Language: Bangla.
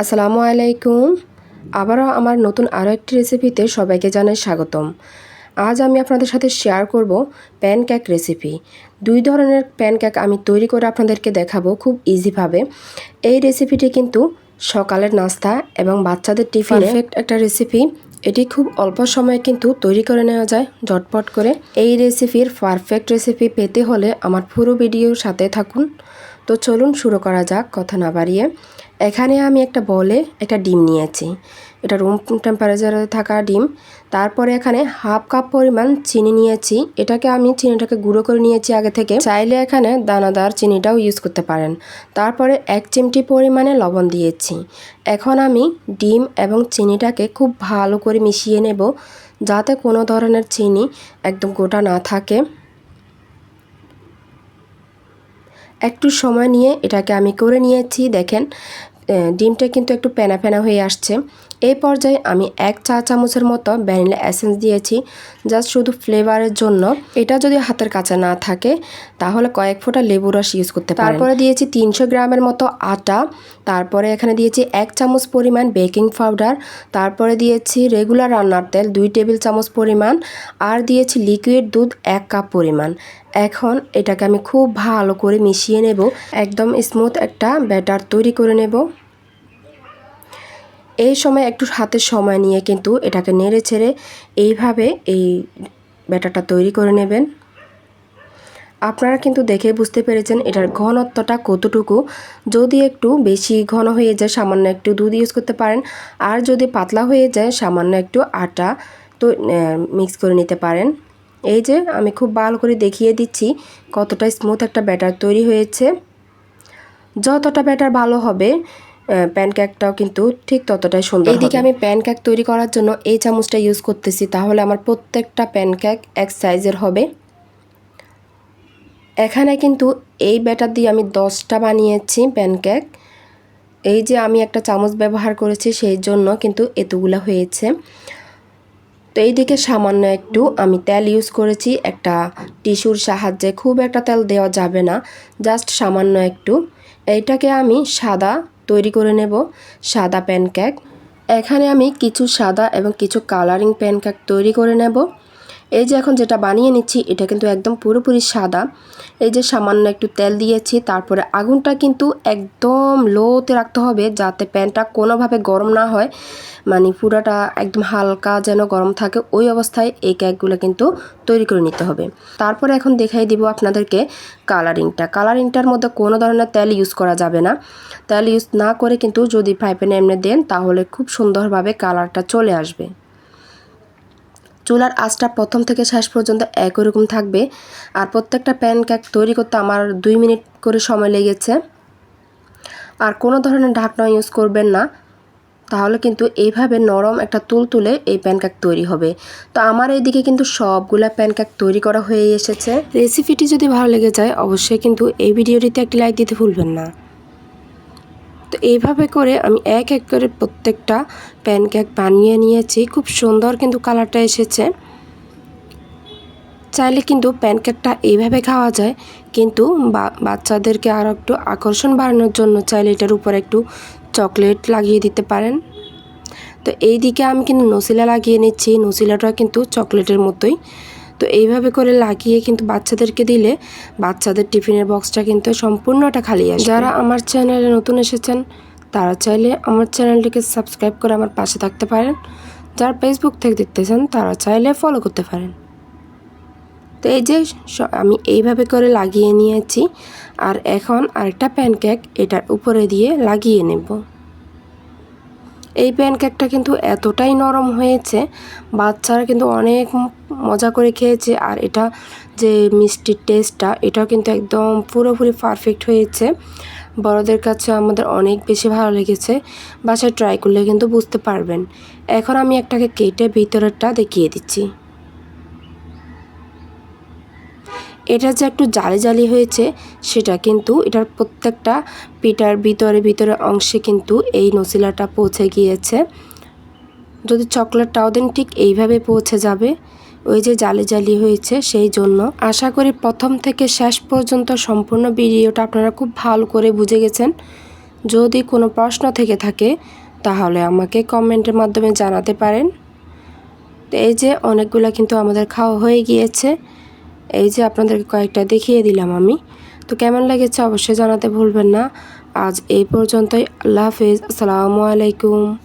আসসালামু আলাইকুম। আবারও আমার নতুন আরও একটি রেসিপিতে সবাইকে জানাই স্বাগতম। আজ আমি আপনাদের সাথে শেয়ার করব প্যানকেক রেসিপি। দুই ধরনের প্যান প্যানকেক আমি তৈরি করে আপনাদেরকে দেখাবো খুব ইজিভাবে। এই রেসিপিটি কিন্তু সকালের নাস্তা এবং বাচ্চাদের টিফিন পারফেক্ট একটা রেসিপি। এটি খুব অল্প সময়ে কিন্তু তৈরি করে নেওয়া যায়, ঝটপট করে। এই রেসিপির পারফেক্ট রেসিপি পেতে হলে আমার পুরো ভিডিওর সাথে থাকুন। তো চলুন শুরু করা যাক, কথা না বাড়িয়ে। এখানে আমি একটা বলে একটা ডিম নিয়েছি। এটা রুম টেম্পারেচারে থাকা ডিম। তারপরে এখানে হাফ কাপ পরিমাণ চিনি নিয়েছি। এটাকে আমি চিনিটাকে গুঁড়ো করে নিয়েছি আগে থেকে। চাইলে এখানে দানাদার চিনিটাও ইউজ করতে পারেন। তারপরে এক চিমটি পরিমাণে লবণ দিয়েছি। এখন আমি ডিম এবং চিনিটাকে খুব ভালো করে মিশিয়ে নেব, যাতে কোনো ধরনের চিনি একদম গোটা না থাকে। একটু সময় নিয়ে এটাকে আমি করে নিয়েছি, দেখেন। ডিমটা কিন্তু একটু প্যানা প্যানা হয়ে আসছে। এই পর্যায়ে আমি এক চা চামচের মতো ভ্যানিলা এসেন্স দিয়েছি, জাস্ট শুধু ফ্লেভারের জন্য। এটা যদি হাতের কাছে না থাকে, তাহলে কয়েক ফোঁটা লেবু রস ইউজ করতে পারেন। তারপরে দিয়েছি তিনশো গ্রামের মতো আটা। তারপরে এখানে দিয়েছি এক চামচ পরিমাণ বেকিং পাউডার। তারপরে দিয়েছি রেগুলার রান্নার তেল, দুই টেবিল চামচ পরিমাণ। আর দিয়েছি লিকুইড দুধ, এক কাপ পরিমাণ। এখন এটাকে আমি খুব ভালো করে মিশিয়ে নেব। একদম স্মুথ একটা ব্যাটার তৈরি করে নেব। এই সময় একটু হাতের সময় নিয়ে কিন্তু এটাকে নেড়ে ছেড়ে এইভাবে এই ব্যাটারটা তৈরি করে নেবেন। আপনারা কিন্তু দেখে বুঝতে পেরেছেন এটার ঘনত্বটা কতটুকু। যদি একটু বেশি ঘন হয়ে যায়, সামান্য একটু দুধ ইউজ করতে পারেন। আর যদি পাতলা হয়ে যায়, সামান্য একটু আটা তো মিক্স করে নিতে পারেন। এই যে আমি খুব ভালো করে দেখিয়ে দিচ্ছি কতটা স্মুথ একটা ব্যাটার তৈরি হয়েছে। যতটা ব্যাটার ভালো হবে প্যানকেকটাও কিন্তু ঠিক ততটাই সুন্দর এইদিকে আমি প্যানকেক তৈরি করার জন্য এই চামচটা ইউজ করতেছি তাহলে আমার প্রত্যেকটা প্যানকেক এক সাইজের হবে। এখানে কিন্তু এই ব্যাটার দিয়ে আমি দশটা বানিয়েছি প্যানকেক এই যে আমি একটা চামচ ব্যবহার করেছি সেই জন্য কিন্তু এতগুলো হয়েছে। তো এই দিকে সামান্য একটু আমি তেল ইউজ করেছি। একটা টিস্যুর সাহায্যে খুব একটা তেল দেওয়া যাবে না জাস্ট সামান্য একটু। এইটাকে আমি সাদা তৈরি করে নেব, সাদা প্যানকেক এখানে আমি কিছু সাদা এবং কিছু কালারিং প্যানকেক তৈরি করে নেব। এই যে এখন যেটা বানিয়ে নিচ্ছি, এটা কিন্তু একদম পুরোপুরি সাদা। এই যে সামান্য একটু তেল দিয়েছি, তারপরে আগুনটা কিন্তু একদম লোতে রাখতে হবে যাতে প্যানটা কোনোভাবে গরম না হয়। মানে পুরাটা একদম হালকা যেন গরম থাকে, ওই অবস্থায় এই কেকগুলো কিন্তু তৈরি করে নিতে হবে। তারপরে এখন দেখাই দিব আপনাদেরকে কালারিংটা। কালারিংটার মধ্যে কোনো ধরনের তেল ইউজ করা যাবে না। তেল ইউজ না করে কিন্তু যদি ফ্রাই প্যানে এমনি দেন, তাহলে খুব সুন্দরভাবে কালারটা চলে আসবে। চুলার আঁচটা প্রথম থেকে শেষ পর্যন্ত একই রকম থাকবে। আর প্রত্যেকটা প্যান কেক তৈরি করতে আমার দুই মিনিট করে সময় লেগেছে। আর কোনো ধরনের ঢাকনা ইউজ করবেন না। তাহলে কিন্তু এইভাবে নরম একটা তুল তুলে এই প্যানকেক তৈরি হবে। তো আমার এইদিকে কিন্তু সবগুলা প্যানকেক তৈরি করা হয়ে এসেছে। রেসিপিটি যদি ভালো লেগে যায়, অবশ্যই কিন্তু এই ভিডিওটিতে একটি লাইক দিতে ভুলবেন না। তো এইভাবে করে আমি এক এক করে প্রত্যেকটা প্যানকেক বানিয়ে নিয়েছি। খুব সুন্দর কিন্তু কালারটা এসেছে। চাইলে কিন্তু প্যানকেকটা এইভাবে খাওয়া যায়, কিন্তু বাচ্চাদেরকে আরও একটু আকর্ষণ বাড়ানোর জন্য চাইলে এটার উপর একটু চকলেট লাগিয়ে দিতে পারেন। তো এই দিকে আমি কিন্তু নসিলা লাগিয়ে নিচ্ছি। নসিলাটা কিন্তু চকলেটের মতোই। তো এইভাবে করে লাগিয়ে কিন্তু বাচ্চাদেরকে দিলে বাচ্চাদের টিফিনের বক্সটা কিন্তু সম্পূর্ণটা খালি আসে যারা আমার চ্যানেলে নতুন এসেছেন, তারা চাইলে আমার চ্যানেলটিকে সাবস্ক্রাইব করে আমার পাশে থাকতে পারেন। যারা ফেসবুক থেকে দেখতেছেন, তারা চাইলে ফলো করতে পারেন। তো এই যে আমি এইভাবে করে লাগিয়ে নিয়েছি। আর এখন আরেকটা প্যানকেক এটার উপরে দিয়ে লাগিয়ে নেব। এই প্যানকেকটা কিন্তু এতটাই নরম হয়েছে, বাচ্চারা কিন্তু অনেক মজা করে খেয়েছে। আর এটা যে মিষ্টির টেস্টটা এটাও কিন্তু একদম পুরোপুরি পারফেক্ট হয়েছে। বড়দের কাছে আমাদের অনেক বেশি ভালো লেগেছে। বাসায় ট্রাই করলে কিন্তু বুঝতে পারবেন। এখন আমি একটাকে কেটে ভিতরেরটা দেখিয়ে দিচ্ছি। এটা যে একটু জালি জালি হয়েছে, সেটা কিন্তু এটার প্রত্যেকটা পিঠার ভিতরে ভিতরে অংশে কিন্তু এই নসিলাটা পৌঁছে গিয়েছে। যদি চকলেটটাও দেন ঠিক এইভাবে পৌঁছে যাবে। ওই যে জালি জালি হয়েছে সেই জন্য। আশা করি প্রথম থেকে শেষ পর্যন্ত সম্পূর্ণ ভিডিওটা আপনারা খুব ভালো করে বুঝে গেছেন। যদি কোনো প্রশ্ন থেকে থাকে, তাহলে আমাকে কমেন্টের মাধ্যমে জানাতে পারেন। এই যে অনেকগুলো কিন্তু আমাদের খাওয়া হয়ে গিয়েছে। এই যে আপনাদেরকে কয়েকটা দেখিয়ে দিলাম আমি। তো কেমন লেগেছে অবশ্যই জানাতে ভুলবেন না। আজ এই পর্যন্তই। আল্লাহ হাফিজ। আসসালামু আলাইকুম।